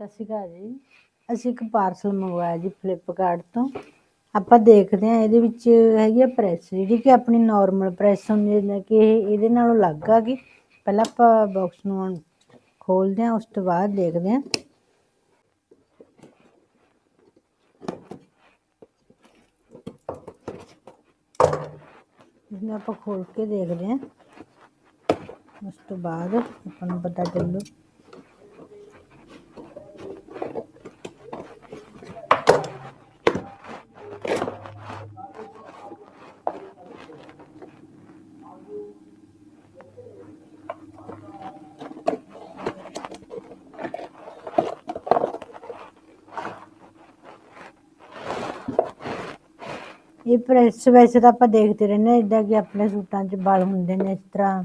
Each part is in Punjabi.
ਸਤਿ ਸ਼੍ਰੀ ਅਕਾਲ ਜੀ। ਅਸੀਂ ਇੱਕ ਪਾਰਸਲ ਮੰਗਵਾਇਆ ਜੀ ਫਲਿੱਪਕਾਰਟ ਤੋਂ। ਆਪਾਂ ਦੇਖਦੇ ਹਾਂ ਇਹਦੇ ਵਿੱਚ ਹੈਗੀ ਆ ਪ੍ਰੈਸ ਜਿਹੜੀ ਕਿ ਆਪਣੀ ਨਾਰਮਲ ਪ੍ਰੈਸ ਹੁੰਦੀ ਹੈ, ਜਿਵੇਂ ਕਿ ਇਹ ਇਹਦੇ ਨਾਲੋਂ ਅਲੱਗ ਆ ਕਿ ਪਹਿਲਾਂ ਆਪਾਂ ਬਾਕਸ ਨੂੰ ਖੋਲਦੇ ਹਾਂ, ਉਸ ਤੋਂ ਬਾਅਦ ਦੇਖਦੇ ਹਾਂ। ਇਸਨੂੰ ਆਪਾਂ ਖੋਲ ਕੇ ਦੇਖਦੇ ਹਾਂ। ਉਸ ਤੋਂ ਬਾਅਦ ਆਪਾਂ ਨੂੰ ਪਤਾ ਚੱਲੂ। ਇਹ ਪ੍ਰੈਸ ਵੈਸੇ ਤਾਂ ਆਪਾਂ ਦੇਖਦੇ ਰਹਿੰਦੇ ਹਾਂ ਇਦਾਂ ਕਿ ਆਪਣੇ ਸੂਟਾਂ 'ਚ ਵਲ ਹੁੰਦੇ ਨੇ ਇਸ ਤਰ੍ਹਾਂ।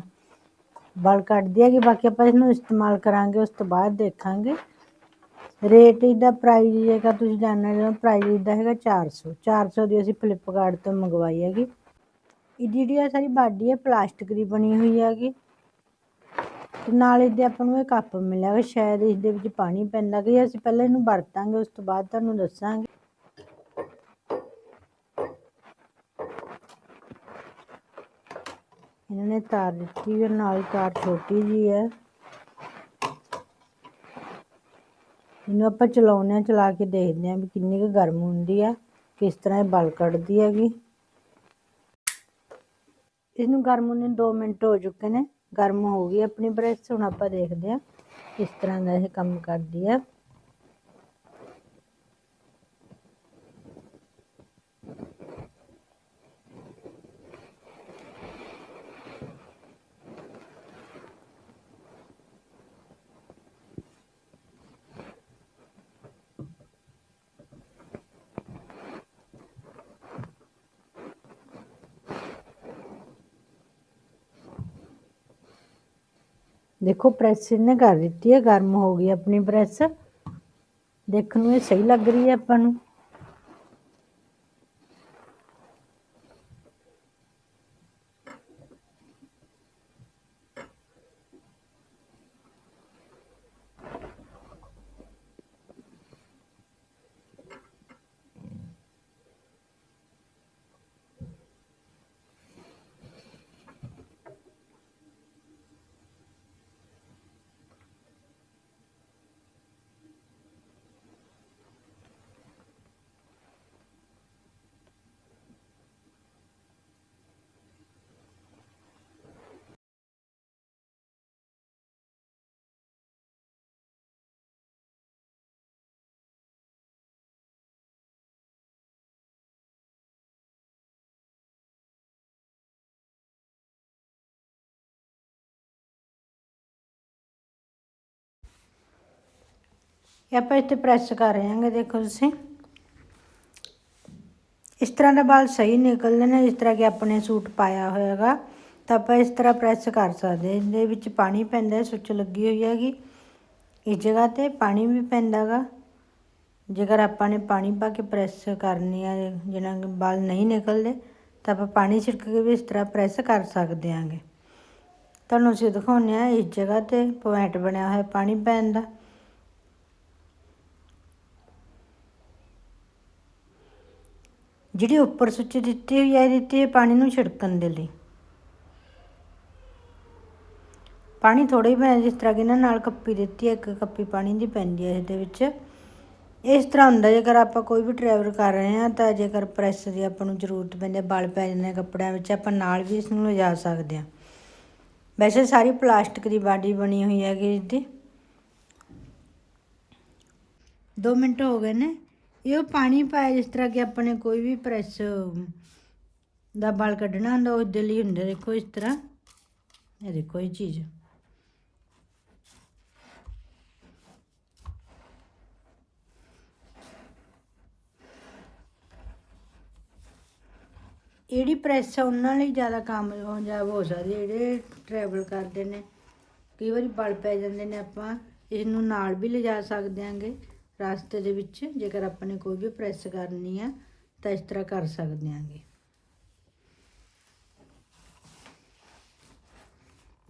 ਵਲ ਕੱਢਦੀ ਹੈਗੀ, ਬਾਕੀ ਆਪਾਂ ਇਹਨੂੰ ਇਸਤੇਮਾਲ ਕਰਾਂਗੇ, ਉਸ ਤੋਂ ਬਾਅਦ ਦੇਖਾਂਗੇ। ਰੇਟ ਇਹਦਾ ਪ੍ਰਾਈਸ ਜੇਕਰ ਤੁਸੀਂ ਜਾਣਨਾ ਚਾਹੋ ਪ੍ਰਾਈਸ ਇਹਦਾ ਹੈਗਾ 400 400 ਦੀ ਅਸੀਂ ਫਲਿੱਪਕਾਰਟ ਤੋਂ ਮੰਗਵਾਈ ਹੈਗੀ। ਇਹਦੀ ਜਿਹੜੀ ਆ ਸਾਰੀ ਬਾਡੀ ਹੈ ਪਲਾਸਟਿਕ ਦੀ ਬਣੀ ਹੋਈ ਹੈਗੀ। ਤੇ ਨਾਲ ਇਹਦੇ ਆਪਾਂ ਨੂੰ ਇਹ ਕੱਪ ਮਿਲਿਆ ਸ਼ਾਇਦ ਇਸ ਦੇ ਵਿੱਚ ਪਾਣੀ ਪੈਂਦਾ ਕਿ ਅਸੀਂ ਪਹਿਲਾਂ ਇਹਨੂੰ ਵਰਤਾਂਗੇ, ਉਸ ਤੋਂ ਬਾਅਦ ਤੁਹਾਨੂੰ ਦੱਸਾਂਗੇ। ਇਹਨਾਂ ਨੇ ਤਾਰ ਦਿੱਤੀ ਹੈ ਨਾਲ ਤਾਰ ਛੋਟੀ ਜੀ ਹੈ ਇਹਨੂੰ ਆਪਾਂ ਚਲਾਉਂਦੇ ਹਾਂ, ਚਲਾ ਕੇ ਦੇਖਦੇ ਹਾਂ ਵੀ ਕਿੰਨੀ ਕੁ ਗਰਮ ਹੁੰਦੀ ਆ, ਕਿਸ ਤਰ੍ਹਾਂ ਇਹ ਬਲ ਕੱਢਦੀ ਹੈਗੀ। ਇਹਨੂੰ ਗਰਮ ਹੁੰਦੇ 2 ਮਿੰਟ ਹੋ ਚੁੱਕੇ ਨੇ। ਗਰਮ ਹੋ ਗਈ ਆਪਣੀ ਬ੍ਰੈਸ, ਹੁਣ ਆਪਾਂ ਦੇਖਦੇ ਹਾਂ ਕਿਸ ਤਰ੍ਹਾਂ ਦਾ ਇਹ ਕੰਮ ਕਰਦੀ ਆ। ਦੇਖੋ ਪ੍ਰੈਸ ਇਹਨੇ ਕਰ ਦਿੱਤੀ ਹੈ ਗਰਮ ਹੋ ਗਈ ਆਪਣੀ ਪ੍ਰੈਸ ਦੇਖਣ ਨੂੰ ਇਹ ਸਹੀ ਲੱਗ ਰਹੀ ਹੈ ਆਪਾਂ ਨੂੰ। ਇਹ ਆਪਾਂ ਇੱਥੇ ਪ੍ਰੈਸ ਕਰ ਰਹੇ ਹਾਂਗੇ, ਦੇਖੋ ਤੁਸੀਂ। ਇਸ ਤਰ੍ਹਾਂ ਦਾ ਬਾਲ ਸਹੀ ਨਿਕਲਦੇ ਨੇ ਇਸ ਤਰ੍ਹਾਂ ਕਿ ਆਪਣੇ ਸੂਟ ਪਾਇਆ ਹੋਇਆਗਾ, ਤਾਂ ਆਪਾਂ ਇਸ ਤਰ੍ਹਾਂ ਪ੍ਰੈਸ ਕਰ ਸਕਦੇ ਇਹਦੇ ਵਿੱਚ ਪਾਣੀ ਪੈਂਦਾ, ਸੁੱਚ ਲੱਗੀ ਹੋਈ ਹੈਗੀ। ਇਸ ਜਗ੍ਹਾ ਤੇ ਪਾਣੀ ਵੀ ਪੈਂਦਾਗਾ। ਜੇਕਰ ਆਪਾਂ ਨੇ ਪਾਣੀ ਪਾ ਕੇ ਪ੍ਰੈਸ ਕਰਨੀ ਆ ਜਿਹਨਾਂ ਦੇ ਵਾਲ ਨਹੀਂ ਨਿਕਲਦੇ, ਤਾਂ ਆਪਾਂ ਪਾਣੀ ਛਿੜਕ ਕੇ ਵੀ ਇਸ ਤਰ੍ਹਾਂ ਪ੍ਰੈਸ ਕਰ ਸਕਦੇ ਆਂਗੇ ਤੁਹਾਨੂੰ ਅਸੀਂ ਦਿਖਾਉਂਦੇ ਆ ਇਸ ਜਗ੍ਹਾ ਤੇ ਪੁਆਇੰਟ ਬਣਿਆ ਹੋਇਆ ਪਾਣੀ ਪੈਣ ਦਾ। ਜਿਹੜੀ ਉੱਪਰ ਸੁੱਚ ਦਿੱਤੀ ਹੋਈ ਹੈ ਦਿੱਤੀ ਹੈ ਪਾਣੀ ਨੂੰ ਛਿੜਕਣ ਦੇ ਲਈ। ਪਾਣੀ ਥੋੜਾ ਹੀ ਪੈਣਾ ਜਿਸ ਤਰ੍ਹਾਂ ਕਿ ਇਹਨਾਂ ਨਾਲ ਕੱਪੀ ਦਿੱਤੀ ਹੈ ਇੱਕ ਕੱਪੀ ਪਾਣੀ ਦੀ ਪੈਂਦੀ ਹੈ ਇਸ ਦੇ ਵਿੱਚ। ਇਸ ਤਰ੍ਹਾਂ ਹੁੰਦਾ, ਜੇਕਰ ਆਪਾਂ ਕੋਈ ਵੀ ਟਰੈਵਲ ਕਰ ਰਹੇ ਹਾਂ ਤਾਂ ਜੇਕਰ ਪ੍ਰੈਸ ਦੀ ਆਪਾਂ ਨੂੰ ਜ਼ਰੂਰਤ ਪੈਂਦੀ ਹੈ ਬਲ ਪੈ ਜਾਂਦੇ ਕੱਪੜਿਆਂ ਵਿੱਚ, ਆਪਾਂ ਨਾਲ ਵੀ ਇਸ ਨੂੰ ਲਿਜਾ ਸਕਦੇ ਹਾਂ ਵੈਸੇ ਸਾਰੀ ਪਲਾਸਟਿਕ ਦੀ ਬਾਡੀ ਬਣੀ ਹੋਈ ਹੈਗੀ ਇਸਦੀ 2 ਮਿੰਟ ਹੋ ਗਏ ਨੇ। ਇਹ ਪਾਣੀ ਪਾਇਆ ਜਿਸ ਤਰ੍ਹਾਂ ਕਿ ਆਪਣੇ ਕੋਈ ਵੀ ਪ੍ਰੈਸ ਦਾ ਬਲ ਕੱਢਣਾ ਹੁੰਦਾ ਉਸ ਦੇ ਲਈ ਹੁੰਦਾ, ਦੇਖੋ ਇਸ ਤਰ੍ਹਾਂ। ਇਹ ਦੇਖੋ ਇਹ ਚੀਜ਼। ਜਿਹੜੀ ਪ੍ਰੈਸ ਆ, ਉਹਨਾਂ ਲਈ ਜ਼ਿਆਦਾ ਕਾਮਯਾਬ ਹੋ ਸਕਦੀ ਜਿਹੜੇ ਟਰੈਵਲ ਕਰਦੇ ਨੇ। ਕਈ ਵਾਰੀ ਬਲ ਪੈ ਜਾਂਦੇ ਨੇ ਆਪਾਂ ਇਹਨੂੰ ਨਾਲ ਵੀ ਲਿਜਾ ਸਕਦੇ ਆਂਗੇ। ਰਸਤੇ ਦੇ ਵਿੱਚ ਜੇਕਰ ਆਪਾਂ ਨੇ ਕੋਈ ਵੀ ਪ੍ਰੈਸ ਕਰਨੀ ਆ, ਤਾਂ ਇਸ ਤਰ੍ਹਾਂ ਕਰ ਸਕਦੇ ਆਂਗੇ।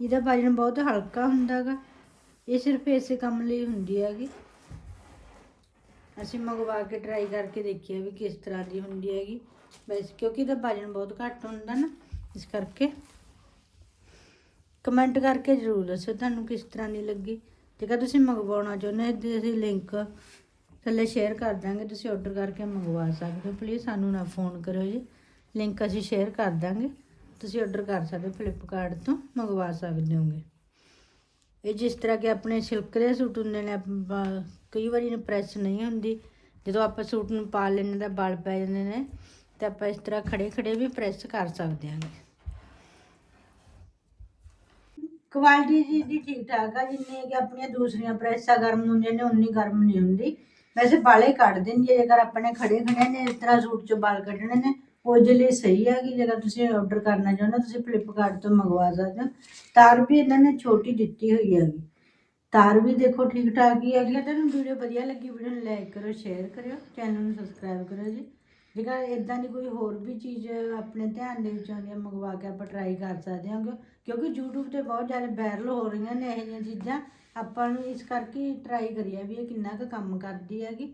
ਇਹਦਾ ਵਜਨ ਬਹੁਤ ਹਲਕਾ ਹੁੰਦਾਗਾ ਇਹ ਸਿਰਫ ਇਸੇ ਕੰਮ ਲਈ ਹੁੰਦੀ ਹੈਗੀ। ਅਸੀਂ ਮੰਗਵਾ ਕੇ ਟਰਾਈ ਕਰਕੇ ਦੇਖਿਆ ਵੀ ਕਿਸ ਤਰ੍ਹਾਂ ਦੀ ਹੁੰਦੀ ਹੈਗੀ। ਵੈਸੇ ਕਿਉਂਕਿ ਇਹਦਾ ਵਜਨ ਬਹੁਤ ਘੱਟ ਹੁੰਦਾ ਨਾ, ਇਸ ਕਰਕੇ। ਕਮੈਂਟ ਕਰਕੇ ਜ਼ਰੂਰ ਦੱਸੋ ਤੁਹਾਨੂੰ ਕਿਸ ਤਰ੍ਹਾਂ ਦੀ ਲੱਗੀ। ਜੇਕਰ ਤੁਸੀਂ ਮੰਗਵਾਉਣਾ ਚਾਹੁੰਦੇ ਹੋ ਤੇ ਅਸੀਂ ਲਿੰਕ ਥੱਲੇ ਸ਼ੇਅਰ ਕਰ ਦਾਂਗੇ, ਤੁਸੀਂ ਆਰਡਰ ਕਰਕੇ ਮੰਗਵਾ ਸਕਦੇ ਹੋ। ਪਲੀਜ਼ ਸਾਨੂੰ ਨਾ ਫੋਨ ਕਰੋ ਜੀ। ਲਿੰਕ ਅਸੀਂ ਸ਼ੇਅਰ ਕਰ ਦਾਂਗੇ। ਤੁਸੀਂ ਆਰਡਰ ਕਰ ਸਕਦੇ ਹੋ ਫਲਿੱਪਕਾਰਟ ਤੋਂ ਮੰਗਵਾ ਸਕਦੇ ਹੋਗੇ। ਇਹ ਜਿਸ ਤਰ੍ਹਾਂ ਕਿ ਆਪਣੇ ਸਿਲਕ ਦੇ ਸੂਟ ਹੁੰਦੇ ਨੇ, ਆਪਾਂ ਕਈ ਵਾਰੀ ਨੂੰ ਪ੍ਰੈਸ ਨਹੀਂ ਹੁੰਦੀ। ਜਦੋਂ ਆਪਾਂ ਸੂਟ ਨੂੰ ਪਾ ਲੈਂਦੇ ਤਾਂ ਬਲ ਪੈ ਜਾਂਦੇ ਨੇ, ਤੇ ਆਪਾਂ ਇਸ ਤਰ੍ਹਾਂ ਖੜੇ ਖੜੇ ਵੀ ਪ੍ਰੈਸ ਕਰ ਸਕਦੇ ਹਾਂ ਕੁਆਲਿਟੀ ਜੀ ਦੀ ਠੀਕ ਠਾਕ ਆ, ਜਿੰਨੀ ਕਿ ਆਪਣੀਆਂ ਦੂਸਰੀਆਂ ਪ੍ਰੈਸਾਂ ਗਰਮ ਹੁੰਦੀਆਂ ਨੇ ਉਨੀ ਗਰਮ ਨਹੀਂ ਹੁੰਦੀ। ਵੈਸੇ ਬਾਲੇ ਕੱਢ ਦਿੰਦੀ ਹੈ ਜੇਕਰ ਆਪਣੇ ਖੜੇ ਖੜੇ ਨੇ, ਇਸ ਤਰ੍ਹਾਂ ਸੂਟ ਚੋਂ ਬਾਲ ਕੱਢਣੇ ਨੇ ਉਹਦੇ ਲਈ ਸਹੀ ਆ ਕਿ ਜੇਕਰ ਤੁਸੀਂ ਆਰਡਰ ਕਰਨਾ ਚਾਹੁੰਦੇ ਹੋ, ਤੁਸੀਂ ਫਲਿੱਪਕਾਰਟ ਤੋਂ ਮੰਗਵਾ ਸਕਦੇ ਹੋ। ਤਾਰ ਵੀ ਇਹਨਾਂ ਨੇ ਛੋਟੀ ਦਿੱਤੀ ਹੋਈ ਹੈਗੀ। ਤਾਰ ਵੀ ਦੇਖੋ ਠੀਕ ਠਾਕ ਹੀ ਹੈਗੀ ਤੁਹਾਨੂੰ ਵੀਡੀਓ ਵਧੀਆ ਲੱਗੀ, ਵੀਡੀਓ ਨੂੰ ਲਾਈਕ ਕਰੋ ਸ਼ੇਅਰ ਕਰਿਓ ਚੈਨਲ ਨੂੰ ਸਬਸਕ੍ਰਾਈਬ ਕਰਿਓ ਜੀ। ਜੇਕਰ ਇਦਾਂ ਦੀ ਕੋਈ ਹੋਰ ਵੀ ਚੀਜ਼ ਆਪਣੇ ਧਿਆਨ ਦੇ ਵਿੱਚ ਆਉਂਦੀ ਹੈ ਮੰਗਵਾ ਕੇ ਆਪਾਂ ਟਰਾਈ ਕਰ ਸਕਦੇ ਹਾਂ, ਕਿਉਂ- ਕਿਉਂਕਿ YouTube ਤੇ ਬਹੁਤ ਜ਼ਿਆਦਾ ਵਾਇਰਲ ਹੋ ਰਹੀਆਂ ਨੇ ਇਹ ਜਿਹੀਆਂ ਚੀਜ਼ਾਂ। ਆਪਾਂ ਨੂੰ ਇਸ ਕਰਕੇ ਟਰਾਈ ਕਰੀਏ ਵੀ ਇਹ ਕਿੰਨਾ ਕੁ ਕੰਮ ਕਰਦੀ ਹੈਗੀ।